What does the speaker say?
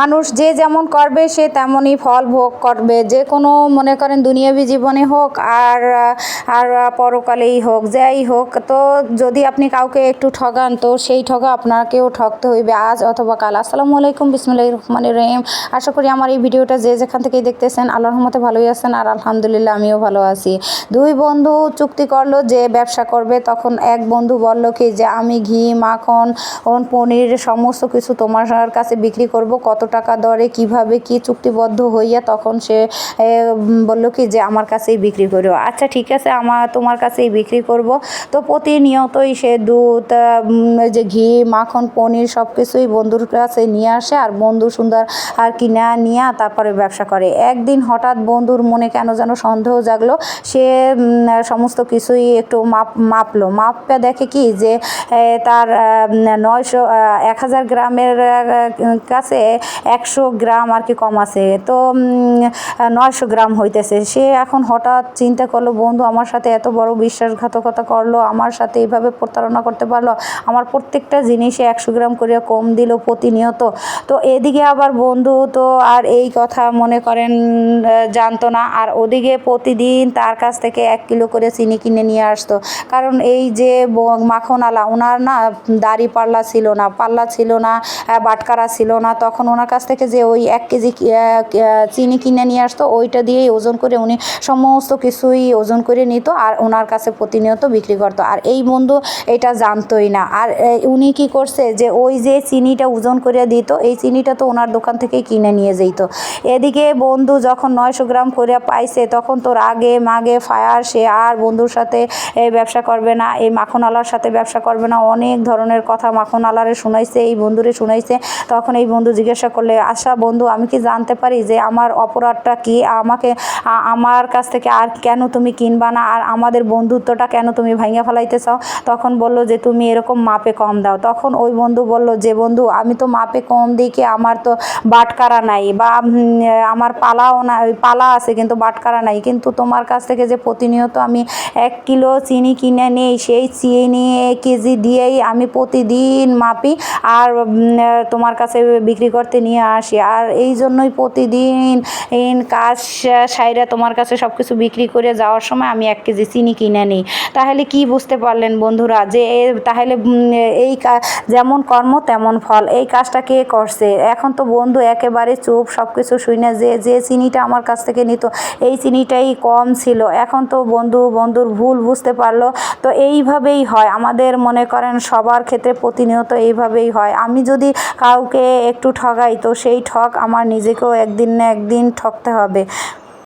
মানুষ যে যেমন করবে, সে তেমনই ফল ভোগ করবে। যে কোনো, মনে করেন, দুনিয়াবী জীবনে হোক আর আর পরকালেই হোক, যাই হোক, তো যদি আপনি কাউকে একটু ঠগান, তো সেই ঠগা আপনাকেও ঠকতে হইবে আজ অথবা কাল। আসসালামু আলাইকুম বিসমুল্লাহ রহমানির রহিম। আশা করি আমার এই ভিডিওটা যে যেখান থেকেই দেখতেছেন, আল্লাহর রহমতে ভালোই আছেন আর আলহামদুলিল্লাহ আমিও ভালো আছি। দুই বন্ধু চুক্তি করল যে ব্যবসা করবে, তখন এক বন্ধু বলল কি, যে আমি ঘি, মাখন, পনির, সমস্ত কিছু তোমার কাছে বিক্রি করব, কত টাকা দরে কীভাবে কি চুক্তিবদ্ধ হইয়া তখন সে বলল কি যে আমার কাছেই বিক্রি করো আচ্ছা ঠিক আছে আমার তোমার কাছেই বিক্রি করব। তো প্রতিনিয়তই সে দুধ যে ঘি, মাখন, পনির সব কিছুই বন্ধুর কাছে নিয়ে আসে আর বন্ধু সুন্দর আর কিনা নিয়ে তারপরে ব্যবসা করে। একদিন হঠাৎ বন্ধুর মনে কেন যেন সন্দেহ জাগলো। সে সমস্ত কিছুই একটু মাপ, মাপলো। মাপে দেখে কি যে তার নয়শো এক হাজার গ্রামের কাছে একশো গ্রাম আর কি কম আছে। তো নয়শো গ্রাম হইতেছে। সে এখন হঠাৎ চিন্তা করল, বন্ধু, আমার সাথে এত বড় বিশ্বাসঘাতকতা করল, আমার সাথে এইভাবে প্রতারণা করতে পারল, আমার প্রত্যেকটা জিনিসে একশো গ্রাম করে কম দিল প্রতিনিয়ত। তো এদিকে আবার বন্ধু, তো আর এই কথা মনে করেন জানতো না। আর ওদিকে প্রতিদিন তার কাছ থেকে এক কিলো করে চিনি কিনে নিয়ে আসতো। কারণ এই যে মাখনওয়ালা ওনার না দাড়ি পাল্লা ছিল না, পাল্লা ছিল না বাটকারা ছিল না, তখন ওনার কাছ থেকে যে ওই এক কেজি চিনি কিনে নিয়ে আসতো, ওইটা দিয়েই ওজন করে উনি সমস্ত কিছুই ওজন করে নিত আর ওনার কাছে প্রতিনিয়ত বিক্রি করতো। আর এই বন্ধু এটা জানতোই না। আর উনি কি করছে যে ওই যে চিনিটা ওজন করে দিত, এই চিনিটা তো ওনার দোকান থেকেই কিনে নিয়ে যেত। এদিকে বন্ধু যখন নয়শো গ্রাম করে পাইছে, তখন তোর আগে মাগে ফায়ার, সে আর বন্ধুর সাথে ব্যবসা করবে না, এই মাখনওয়ালার সাথে ব্যবসা করবে না, অনেক ধরনের কথা মাখনওয়ালারে শুনাইছে, এই বন্ধুরে শুনাইছে, তখন এই বন্ধু জিজ্ঞাসা করলে আশা, বন্ধু, আমি কি জানতে পারি যে আমার অপরাধটা কি? আমাকে আমার কাছ থেকে আর কেন তুমি কিনবা না? আর আমাদের বন্ধুত্বটা কেন তুমি ভাঙিয়ে ফেলাইতে চাও তখন বলল যে, তুমি এরকম মাপে কম দাও। তখন ওই বন্ধু বলল যে, বন্ধু, আমি তো মাপে কম দিই কি? আমার তো বাটকারা নাই বা আমার পালাও না পালা আছে কিন্তু বাটকারা নাই। কিন্তু তোমার কাছ থেকে যে প্রতিনিয়ত আমি এক কিলো চিনি কিনে নিই, সেই চিনি কেজি দিয়েই আমি প্রতিদিন মাপি। আর তোমার কাছে বিক্রি করতে নিয়ে আসি। আর এই জন্যই প্রতিদিন কাজ সাইরা তোমার কাছে সব কিছু বিক্রি করে যাওয়ার সময় আমি এক কেজি চিনি কিনে নিই। তাহলে কি বুঝতে পারলেন বন্ধুরা যে তাহলে এই যেমন কর্ম তেমন ফল। এই কাজটা কে করছে? এখন তো বন্ধু একেবারে চুপ সব কিছু শুনে যে যে চিনিটা আমার কাছ থেকে নিত, এই চিনিটাই কম ছিল। এখন তো বন্ধু, বন্ধুর ভুল বুঝতে পারল। তো এইভাবেই হয়। আমাদের মনে করেন সবার ক্ষেত্রে প্রতিনিয়ত এইভাবেই হয়। আমি যদি কাউকে একটু ঠগাই তো সেই ঠক আমার নিজেকেও একদিন না একদিন ঠকতে হবে।